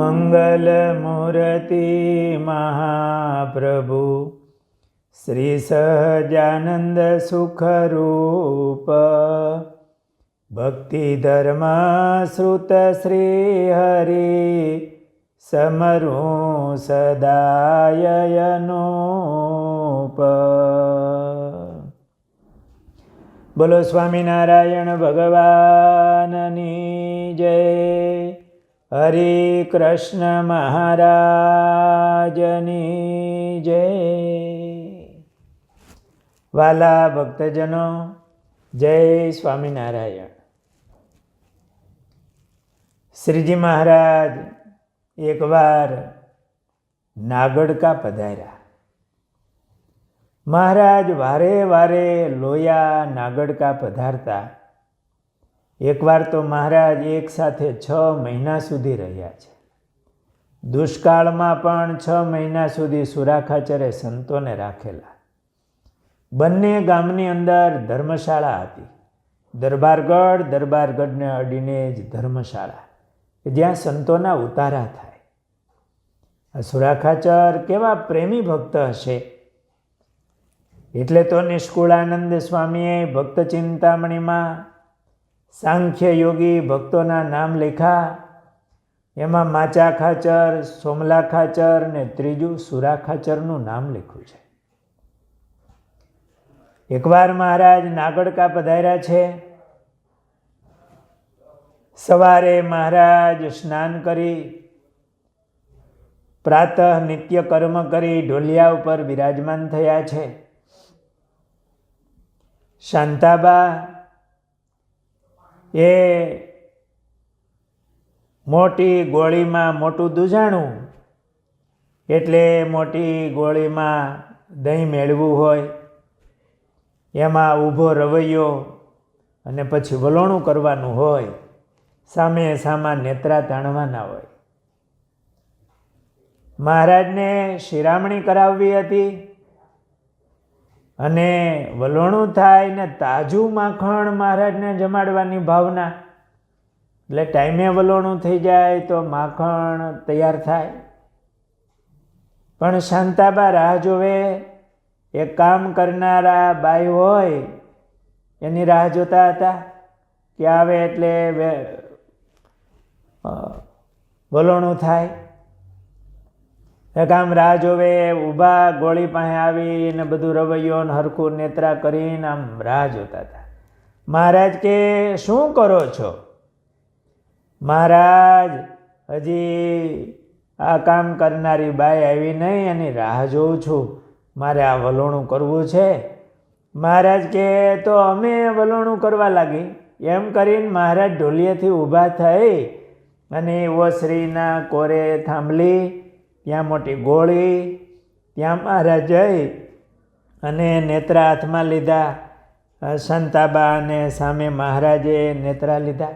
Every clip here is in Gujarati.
મંગલમૂર્તિ મહાપ્રભુ શ્રી સહજાનંદ સુખરૂપ ભક્તિ ધર્મ શ્રુત શ્રી હરિ સમરું સદાયનુપ બોલો સ્વામિનારાયણ ભગવાનની જય હરે કૃષ્ણ મહારાજની જય. વાલા ભક્તજનો, જય સ્વામિનારાયણ. શ્રીજી મહારાજ એકવાર નાગડકા પધાર્યા. મહારાજ વારે વારે લોયા નાગડકા પધારતા એકવાર તો મહારાજ એક સાથે છ મહિના સુધી રહ્યા છે. દુષ્કાળમાં પણ છ મહિના સુધી સુરાખાચરે સંતોને રાખેલા. બંને ગામની અંદર ધર્મશાળા હતી. દરબારગઢ, દરબારગઢને અડીને જ ધર્મશાળા જ્યાં સંતોના ઉતારા થાય. આ સુરાખાચર કેવા પ્રેમી ભક્ત હશે? એટલે તો નિષ્કુળાનંદ સ્વામીએ ભક્ત ચિંતામણીમાં સાંખ્ય યોગી ભક્તોના નામ લેખા. એમાં માચા ખાચર, સોમલા ખાચર ને ત્રીજું સુરા ખાચરનું નામ લખ્યું છે. એકવાર મહારાજ નાગડકા પધાર્યા છે. સવારે મહારાજ સ્નાન કરી, પ્રાતઃ નિત્ય કર્મ કરી ઢોલિયા ઉપર બિરાજમાન થયા છે. શાંતાબા એ મોટી ગોળીમાં મોટું દૂજાણું, એટલે મોટી ગોળીમાં દહીં મેળવું હોય, એમાં ઊભો રવૈયો અને પછી વલોણું કરવાનું હોય, સામે સામા નેત્રા તાણવાના હોય. મહારાજને શિરામણી કરાવવી હતી. અને વલોણું થાય ને તાજું માખણ મહારાજને જમાડવાની ભાવના. એટલે ટાઈમે વલોણું થઈ જાય તો માખણ તૈયાર થાય. પણ શાંતાબા રાહ જોવે એ કામ કરનારા બાઈ હોય, એની રાહ જોતા હતા કે આવે એટલે વલોણું થાય. એક આમ રાહ જોવે, ઊભા ગોળી પાસે આવીને બધું રવૈયો ને હરખું નેત્રા કરીને આમ રાહ જોતા હતા. મહારાજ કે, શું કરો છો? મહારાજ, હજી આ કામ કરનારી બાઈ આવી નહીં, એની રાહ જોઉં છું. મારે આ વલોણું કરવું છે. મહારાજ કે, તો અમે વલોણું કરવા લાગી. એમ કરીને મહારાજ ઢોલિયેથી ઊભા થઈ અને ઓસરીના કોરે થાંભલી ત્યાં મોટી ગોળી, ત્યાં મહારાજ જઈ અને નેત્રા હાથમાં લીધા. સંતાબા અને સામે મહારાજે નેત્રા લીધા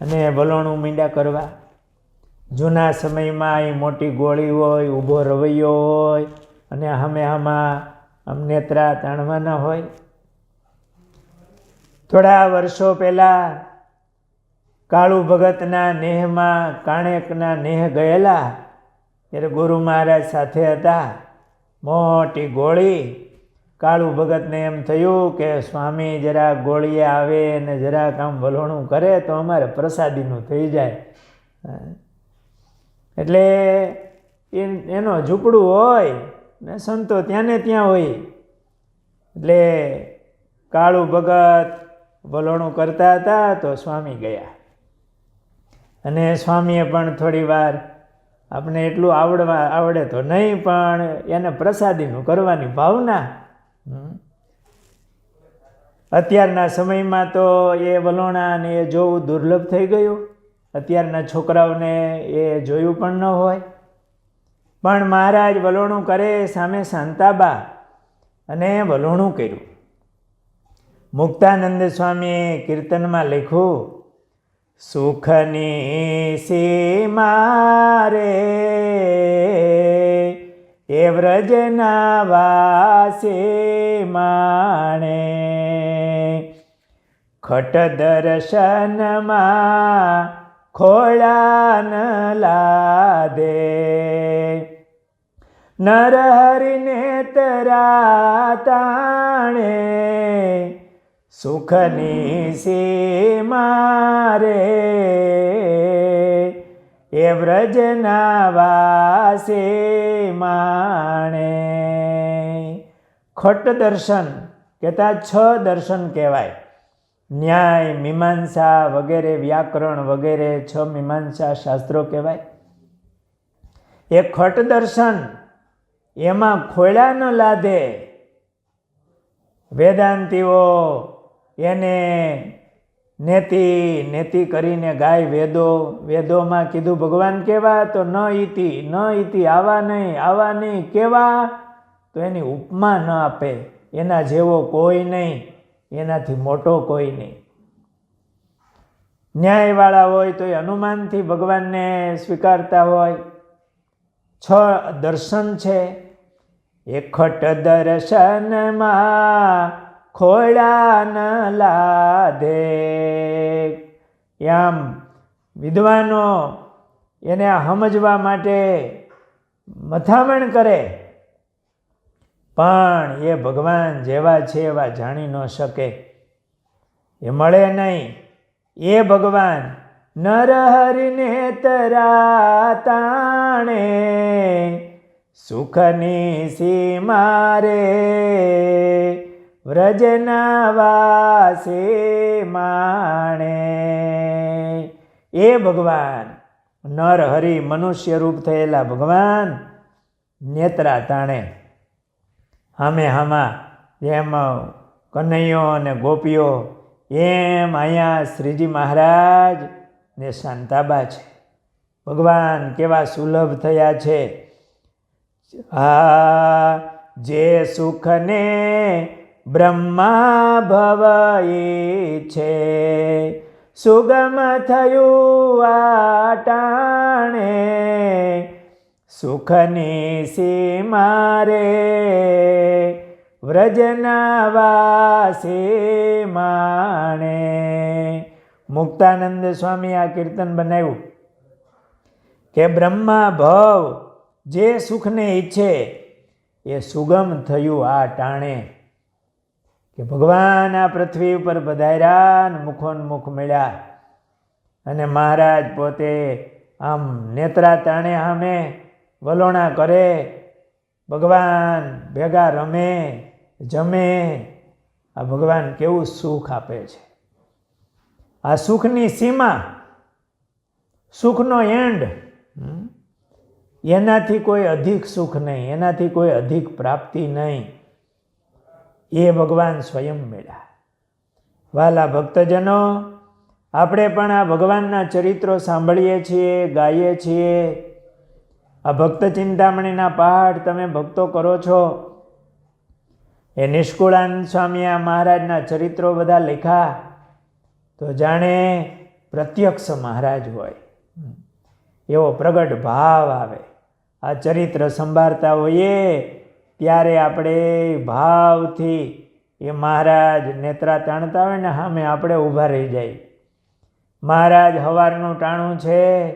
અને વલોણું મીંડા કરવા. જૂના સમયમાં એ મોટી ગોળી હોય, ઊભો રવૈયો હોય અને સામે આમાં આમ નેત્રા તાણવાના હોય. થોડા વર્ષો પહેલાં કાળુ ભગતના નેહમાં, કાણેકના નેહ ગયેલા. ત્યારે ગુરુ મહારાજ સાથે હતા. મોટી ગોળી. કાળુ ભગતને એમ થયું કે, સ્વામી, જરા ગોળીએ આવે ને જરાક આમ વલોણું કરે તો અમારે પ્રસાદીનું થઈ જાય. એટલે એનો ઝૂંપડું હોય ને સંતો ત્યાં ને ત્યાં હોય. એટલે કાળુ ભગત વલોણું કરતા હતા તો સ્વામી ગયા. અને સ્વામીએ પણ થોડી વાર આપણે એટલું આવડવા આવડે તો નહીં, પણ એને પ્રસાદીનું કરવાની ભાવના. અત્યારના સમયમાં તો એ વલોણા ને એ જોવું દુર્લભ થઈ ગયું. અત્યારના છોકરાઓને એ જોયું પણ ન હોય. પણ મહારાજ વલોણું કરે સામે શાંતાબા અને વલોણું કર્યું. મુક્તાનંદ સ્વામીએ કીર્તનમાં લખ્યું સુખની સીમા રે એ વ્રજના વાસે માણે. ખટ દર્શનમાં ખોળાન લાદે. નરહરિને તરા તાણે સુખની સીમા રે. એ વ્રજના વાસે માણે. ખટ દર્શન કહેતા છ દર્શન કહેવાય. ન્યાય, મીમાંસા વગેરે, વ્યાકરણ વગેરે છ મીમાંસા શાસ્ત્રો કહેવાય. એ ખટ દર્શન એમાં ખોળા ન લાદે. વેદાંતિઓ એને નેતિ નેતિ કરીને ગાય વેદો, વેદોમાં કીધું, ભગવાન કેવા? તો ન ઈતિ ન ઈતિ, આવા નહીં આવા નહીં, કેવા? તો એની ઉપમા ન આપે. એના જેવો કોઈ નહીં, એનાથી મોટો કોઈ નહીં. ન્યાયવાળા હોય તો એ હનુમાનથી ભગવાનને સ્વીકારતા હોય. છ દર્શન છે. એકઠ દર્શનમાં ખોળા ન લાદે. આમ વિદ્વાનો એને સમજવા માટે મથામણ કરે. પણ એ ભગવાન જેવા છે એવા જાણી ન શકે. એ મળે નહીં. એ ભગવાન નરહરિને તરા તાણે સુખની સીમા રે વ્રજના વાસે માણે. એ ભગવાન નર હરિ મનુષ્ય રૂપ થયેલા ભગવાન નેત્રા તાણે. હામે હામા જેમ કનૈયો અને ગોપીઓ એમ અહીંયા શ્રીજી મહારાજ ને શાંતાબા છે. ભગવાન કેવા સુલભ થયા છે. આ જે સુખને બ્રહ્મા ભવાય છે. સુગમ થયું આટાણે સુખની સીમા રે વ્રજના વાસે માણે. મુક્તાનંદ સ્વામી આ કીર્તન બનાવ્યું કે બ્રહ્મા ભવ જે સુખને ઈચ્છે એ સુગમ થયું આ ટાણે. કે ભગવાન આ પૃથ્વી ઉપર પધાર્યા ને મુખોન્મુખ મળ્યા. અને મહારાજ પોતે આમ નેત્રા તાણે સામે વલોણા કરે. ભગવાન ભેગા રમે, જમે. આ ભગવાન કેવું સુખ આપે છે. આ સુખની સીમા, સુખનો એન્ડ એનાથી કોઈ અધિક સુખ નહીં, એનાથી કોઈ અધિક પ્રાપ્તિ નહીં. એ ભગવાન સ્વયં મેળા. વાલા ભક્તજનો, આપણે પણ આ ભગવાનના ચરિત્રો સાંભળીએ છીએ, ગાઈએ છીએ. આ ભક્ત ચિંતામણીના પાઠ તમે ભક્તો કરો છો. એ નિષ્કુળાનંદ સ્વામી આ મહારાજના ચરિત્રો બધા લખ્યા તો જાણે પ્રત્યક્ષ મહારાજ હોય. એવો પ્રગટ ભાવ આવે. આ ચરિત્ર સંભાળતા હોઈએ ત્યારે આપણે ભાવથી એ મહારાજ નેત્રા તાણતા હોય ને સામે આપણે ઊભા રહી જાય. મહારાજ હવારનું ટાણું છે,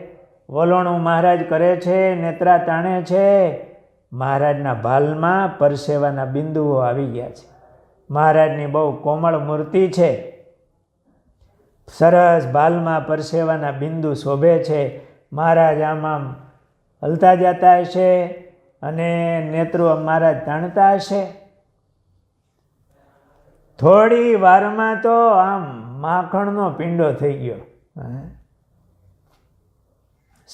વલોણું મહારાજ કરે છે, નેત્રા તાણે છે. મહારાજના ભાલમાં પરસેવાના બિંદુઓ આવી ગયા છે. મહારાજની બહુ કોમળ મૂર્તિ છે. સરસ ભાલમાં પરસેવાના બિંદુ શોભે છે. મહારાજ આમ આમ હલતા જતા હશે. અને નેત્રો મહારાજ તાણતા હશે. થોડી વારમાં તો આમ માખણનો પિંડો થઈ ગયો. હે.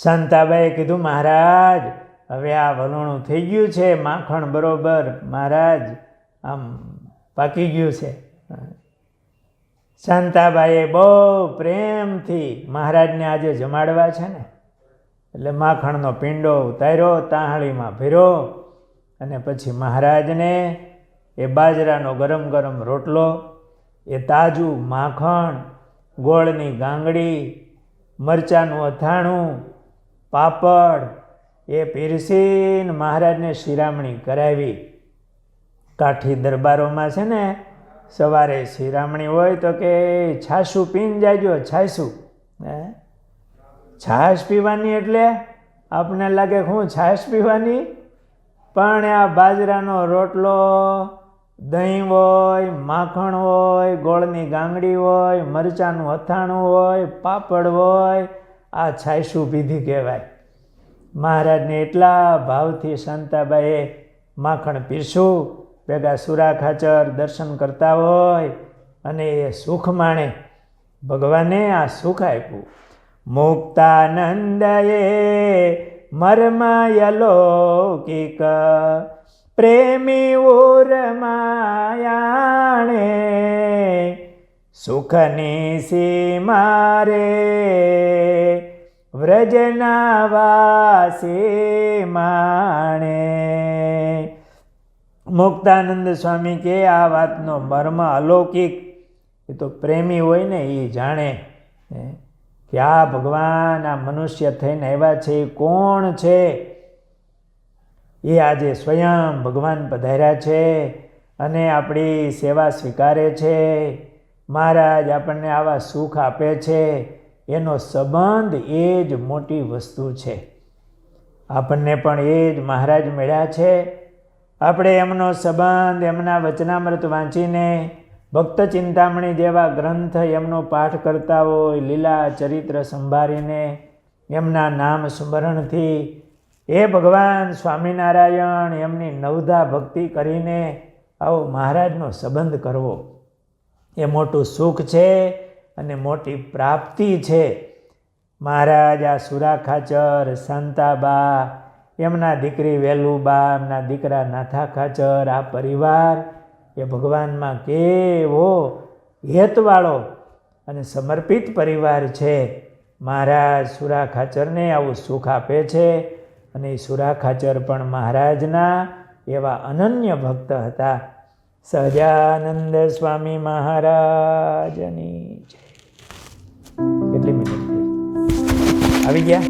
શાંતાબાઈએ કીધું, મહારાજ, હવે આ વલોણું થઈ ગયું છે, માખણ બરોબર, મહારાજ, આમ પાકી ગયું છે. શાંતાબાઈએ બહુ પ્રેમથી મહારાજને આજે જમાડવા છે ને એટલે માખણનો પિંડો ઉતાર્યો, તાહાળીમાં ભર્યો અને પછી મહારાજને એ બાજરાનો ગરમ ગરમ રોટલો, એ તાજું માખણ, ગોળની ગાંગડી, મરચાંનું અથાણું, પાપડ, એ પીરસીને મહારાજને શિરામણી કરાવી. કાઠી દરબારોમાં છે ને, સવારે શિરામણી હોય તો કે છાશું પીન જાજો, છાશું, હે? છાશ પીવાની એટલે આપણને લાગે શું છાશ પીવાની? પણ આ બાજરાનો રોટલો, દહીં હોય, માખણ હોય, ગોળની ગાંગડી હોય, મરચાંનું અથાણું હોય, પાપડ હોય, આ છાશું પીધી કહેવાય. મહારાજને એટલા ભાવથી શાંતાબાઈએ માખણ પીરશું ભેગા સુરા ખાચર દર્શન કરતા હોય અને એ સુખ માણે. ભગવાને આ સુખ આપ્યું. મુક્તાનંદએ મરમાય લૌકિક પ્રેમી ઉરમાયાણે સુખની સીમારે વ્રજના વાસી માણે. મુક્તાનંદ સ્વામી કે આ વાતનો મર્મ અલૌકિક, એ તો પ્રેમી હોય ને એ જાણે. કે આ ભગવાન આ મનુષ્ય થઈને આવ્યા છે? એ કોણ છે? એ આજે સ્વયં ભગવાન પધાર્યા છે અને આપણી સેવા સ્વીકારે છે. મહારાજ આપણને આવા સુખ આપે છે. એનો સંબંધ એ જ મોટી વસ્તુ છે. આપણને પણ એ જ મહારાજ મળ્યા છે. આપણે એમનો સંબંધ, એમના વચનામૃત વાંચીને ભક્ત ચિંતામણી જેવા ગ્રંથ એમનો પાઠ કરતા હોય, લીલા ચરિત્ર સંભાળીને એમના નામ સ્મરણથી એ ભગવાન સ્વામિનારાયણ એમની નવધા ભક્તિ કરીને આવો મહારાજનો સંબંધ કરવો. એ મોટું સુખ છે અને મોટી પ્રાપ્તિ છે. મહારાજ આ સુરા ખાચર શાંતાબા એમના દીકરી વેલુબા, એમના દીકરા નાથા ખાચર, આ પરિવાર એ ભગવાનમાં કેવો હેતવાળો અને સમર્પિત પરિવાર છે. મહારાજ સુરા ખાચરને આવું સુખ આપે છે અને સુરા ખાચર પણ મહારાજના એવા અનન્ય ભક્ત હતા. સહજાનંદ સ્વામી મહારાજની જય. કેટલી મિનિટ આવી ગયા?